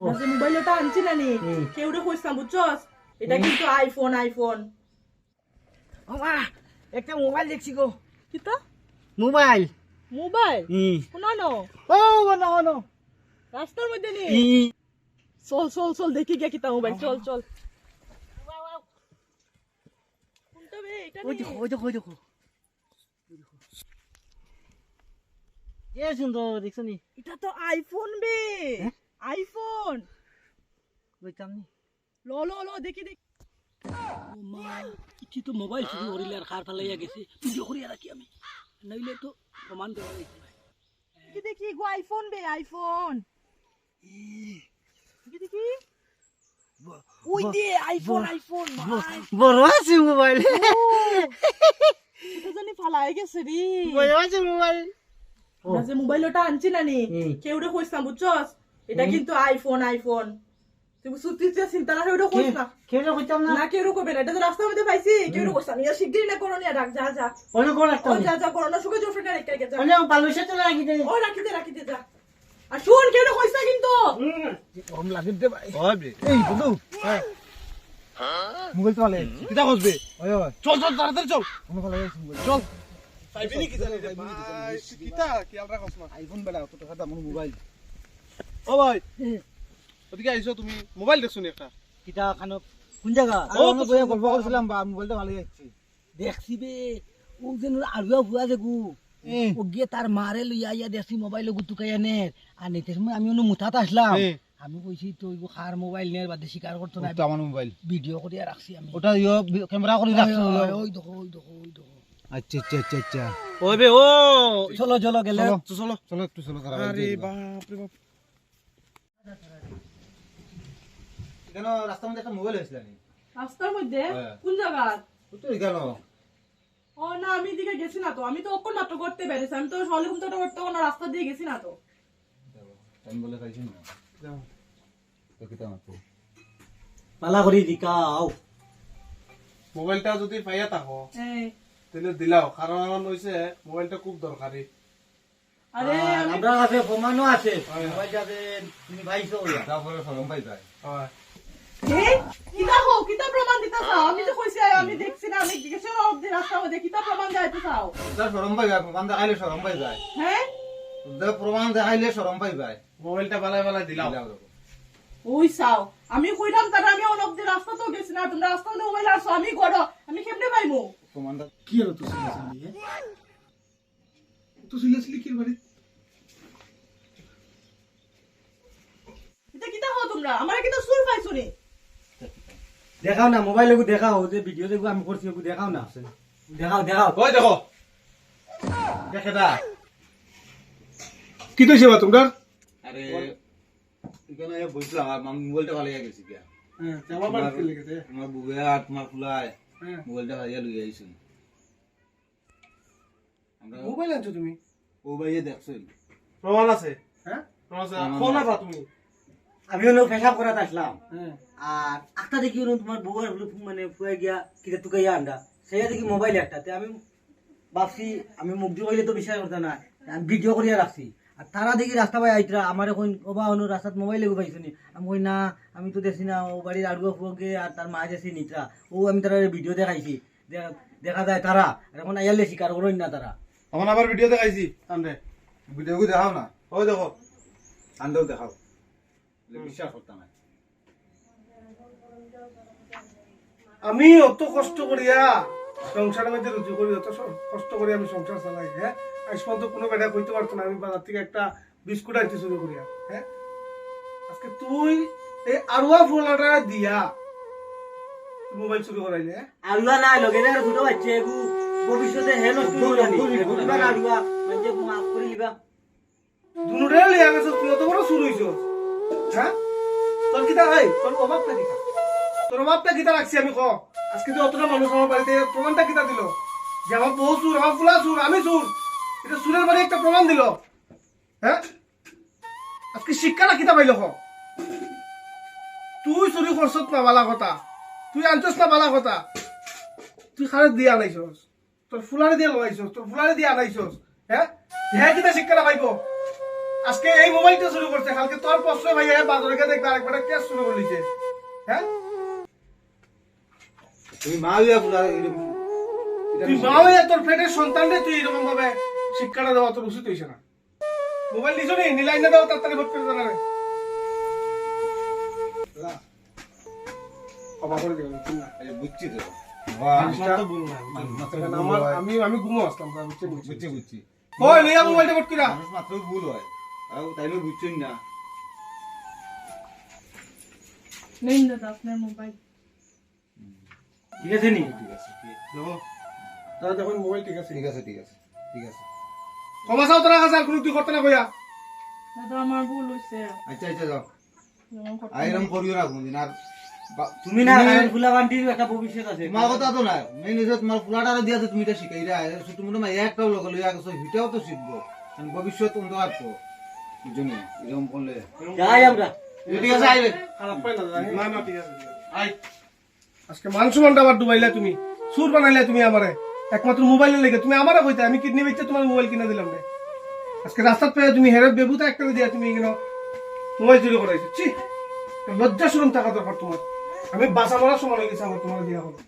Mobile ওটা আনছি না নি কেউ না বুঝছস? এটা কিন্তু আইফোন আইফোন মামা একটা মোবাইল দেখছি গো। কিতা মোবাইল মোবাইল শোনা নো ও না না রাস্তার মধ্যে নি। চল চল চল দেখি গিয়া কিতা মোবাইল চল চল। বে? এটা ওই দেখো ওই দেখো ওই দেখো। এ সুন্দর দেখছ নি? এটা তো আইফোন বে। হ্যাঁ? আইফোন। নি। ল ল ল দেখি দেখি। মা ইটি তো মোবাইল চুরি করিলে আর খার ফেলাইয়া গেছে। ভিডিও করিয়া রাখি আমি। নইলে তো প্রমাণ দেওয়া যাইতে দেখি দেখি গো আইফোন বে আইফোন। দেখি দেখি। ওই দে আইফোন আইফোন বড় আছে মোবাইল। এটা জানি ফালাই গেছে রে। বড় আছে মোবাইল। না যে মোবাইল ওটা আনছি না নি হুম। কেউ রে কইস না বুঝছস? এটা কিন্তু আইফোন আইফোন। চিন্তা না ওটা কইস না। কেউ কইতাম না? না কেউ কইবে না। এটা তো রাস্তার মধ্যে পাইছি। কেউ রে কইস না? ইয়া শিগগিরই না করো রাখ যা যা। কোন একটা ও যা যা সুখে রেখে রেখে যা তো লাগি দে। ও রাখি দে রাখি দে যা। আর শুন কেউ রে কইস না কিন্তু। কম লাগি দে ভাই। এই বন্ধু। তো আলে। কিতা খসবে চল চল তাড়াতাড়ি চল। চল। পাইবিনি কি জানি কিতা কি আমরা আইফোন বেলা কত টাকা দাম মোবাইল। ও ভাই। ওদিকে আইছো তুমি মোবাইল দেখছ নি একটা? কিটা খানো? কোন জায়গা? ও, আমি বইয়া গল্প করছিলাম বা মোবাইলটা ভালো যাচ্ছে। দেখছি বে ও যেন আড়ুয়া ফুয়া যে ও গিয়ে তার মারে লইয়া ইয়া দেখছি মোবাইল গুতুকাই আনে আর নিতে সময় আমি অন্য মুঠাত আসলাম। আমি কইছি তো ওই খার মোবাইল নেয়ার বাদে স্বীকার করতো না। আমার মোবাইল। ভিডিও করিয়া রাখছি আমি। ওটা ইয়ে ক্যামেরা করে রাখছো। ওই, দেখো ওই দেখো ওই দেখো। আচ্ছা আচ্ছা আচ্ছা আচ্ছা। ওই বে ও! চলো চলো গেলে। চলো। চলো চলো একটু চলো আরে বাপ রে বাপ। কেন রাস্তার মধ্যে একটা মোবাইল হয়েছিল রাস্তার মধ্যে? হ্যাঁ। কোন জায়গা? তুই কেন? ও না আমি এদিকে গেছি না তো। আমি তো মাত্র করতে পেরেছি। আমি তো সকালে ঘুম থেকে করতে কোনো রাস্তা দিয়ে গেছি না তো। আমি বলে খাইছি না। তো মাত্র? পালা করি দিকাও মোবাইলটা যদি পাইয়া থাকো এই, তাহলে দিলাও। কারণ আমার হইছে মোবাইলটা খুব দরকারি। আরে আমি- আমরা কাছে প্রমাণও আছে। মোবাইল যাবে তুমি ভাইছো তারপরে সরম পাই যায়। কিতা হো কিতা প্রমাণ দিতে চাও? আমি তো কইছি আমি দেখছি না আমি গেছি না অব্দি মধ্যে কিতা প্রমাণ যাইতে চাও? সরম পাই যায় প্রমাণ দেখাইলে সরম পাই যায়। হ্যাঁ তোদের প্রমাণ দেখাইলে সরম পাই যায়। মোবাইলটা বালাই বালাই দিলাও। ওই চাও আমি কইলাম তারা আমি রাস্তা তো গেছি না তোমরা মধ্যে মোবাইল আসো আমি গড় আমি কেমনে পাইমু? প্রমাণটা কি হলো তুই তুই কি বাড়ি এটা কিতা হো তোমরা। আমার কিতা সুর পাইছো নি দেখাও না মোবাইল এগু দেখাও যে ভিডিও দেখো আমি করছি এগু দেখাও না দেখাও দেখাও। ওই দেখো? দেখে দা কি কইছে বা তোমরা? আরে এখানে বলছিলাম আমার মোবাইলটা ভালো গেছে কিয়া হ্যাঁ জামা পাড় কি লেগেছে তোমার বুবে আর তোমার ফুলায় হ্যাঁ। মোবাইলটা ভাইয়া লই আইছেন আমরা মোবাইল আনছো তুমি? ও ভাইয়া দেখছেন। প্রমাণ আছে? হ্যাঁ? প্রমাণ আছে। ফোন আছে। তুমি? আমি হলো পেশাব করাতে আসলাম। হ্যাঁ। আর একটা দেখি হলো তোমার বউয়ের হলো মানে ফুয়ে গিয়া কিটা তুকাইয়া আন্ডা। সেটা দেখি মোবাইল একটা। তে আমি ভাবছি আমি মুখ দিয়ে কইলে তো বিশ্বাস করতে না আমি ভিডিও করিয়া রাখছি। আর তারা দেখি রাস্তা পাই আইতরা আমার এখন ওবা হলো রাস্তাত মোবাইল লেগে পাইছো নি? আমি কই না আমি তো দেখছি না ও বাড়ির আড়ুয়া ফুয়াকে আর তার মা দেখছি নিত্রা ও আমি তারা ভিডিও দেখাইছি। দেখা যায় তারা। আর এখন আইয়ালে শিকার করেন না তারা। আমার আবার ভিডিও দেখাইছি ভিডিও দেখাও না। ওই দেখো। আন্দাও দেখাও। বিশ্বাস করতাম আমি অত কষ্ট করিয়া সংসারের মধ্যে রুজু করি অত কষ্ট করি আমি সংসার চালাই হ্যাঁ? আজ পর্যন্ত কোনো বেটা কইতে পারতো না আমি বাজার থেকে একটা বিস্কুট আনতে শুরু করিয়া হ্যাঁ? আজকে তুই এই আরুয়া ফোলাটা দিয়া মোবাইল চুরি করাইলে হ্যাঁ? আলুয়া নাই লগে না ছোট বাচ্চা এগু ভবিষ্যতে হে নষ্ট হইব জানি। এগুলো মানে মাফ করে লিবা দুনুটাই লিয়া গেছে তুই অত বড় শুরু হইছ হ্যাঁ? তোর কিতা হয় তোর অভাবটা কিতা তোর অভাবটা কিতা রাখছি আমি, ক? আজকে তুই অতটা মানুষ আমার বাড়িতে প্রমাণটা কিতা দিল? যে আমার বউ সুর আমার ফুলা সুর আমি সুর এটা সুরের বাড়ি একটা প্রমাণ দিল। হ্যাঁ? আজকে শিক্ষাটা কিতা পাইল, ক? তুই চুরি করছত না বালা কথা। তুই আনছস না বালা কথা। তুই খারে দিয়া আনাইছস তোর ফুলারে দিয়ে লগাইছস তোর ফুলারে দিয়ে আনাইছস হ্যাঁ? হ্যাঁ কিতা শিক্ষাটা পাইব? আজকে এই মোবাইলটা শুরু করছে কালকে তোর প্রশ্ন ভাইয়া বাজারে গিয়ে দেখবে আরেকবার কেস শুরু করে দিচ্ছে হ্যাঁ? তুমি মা হইয়া তুই মা হয়ে তোর পেটের সন্তানরে তুই এরকম ভাবে শিক্ষাটা দেওয়া তোর উচিত হয়েছে না। মোবাইল নিছো নি? নিলাই না দেওয়া তাড়াতাড়ি ভোট করে জানা রে। ক্ষমা করে দিবেন বুঝছি তো। আমি আমি ঘুমো আসলাম বুঝছি বুঝছি। বুঝছি কই লইয়া মোবাইলটা ভোট কিরা মাত্র ভুল হয়। আর তাইলে বুঝছেন না। নিন দাদা আপনার মোবাইল ঠিক আছে নি? ঠিক আছে দাদা দেখুন মোবাইল ঠিক আছে। ঠিক আছে ঠিক আছে ঠিক আছে। ক্ষমা চাও তোরা কাছে আর কোনো তুই করতে না কইয়া। দাদা আমার ভুল হয়েছে আচ্ছা আচ্ছা যাও। এরকম করিও না কোনদিন আর তুমি না ফুলা বান্টির একটা ভবিষ্যৎ আছে। তোমার কথা তো নাই মেইন হচ্ছে তোমার ফুলাটা দিয়া তুমি এটা শিখাইরা। ছোট মোটো মাইয়া একটাও লোক লইয়া গেছো হিটাও তো শিখব। ভবিষ্যৎ অন্ধকার তো। বুঝুন এরকম করলে। যাই আমরা। ঠিক আছে আইবে খারাপ পাই না না না ঠিক আছে। আই আজকে মান সম্মানটা আবার ডুবাইলে তুমি। সুর বানাইলে তুমি আমারে। একমাত্র মোবাইলে লেগে। তুমি আমারে কইতে আমি কিডনি বেচতে তোমার মোবাইল কিনে দিলাম রে। আজকে রাস্তাত পেয়ে তুমি হেরে বেবুতা একটা দিয়া তুমি কেন মোবাইল চুরি করাইছো। ছি লজ্জা শুরুম থাকা দরকার তোমার। আমি বাসা মারার সময় হয়ে গেছে আমার তোমার দিয়া হলো।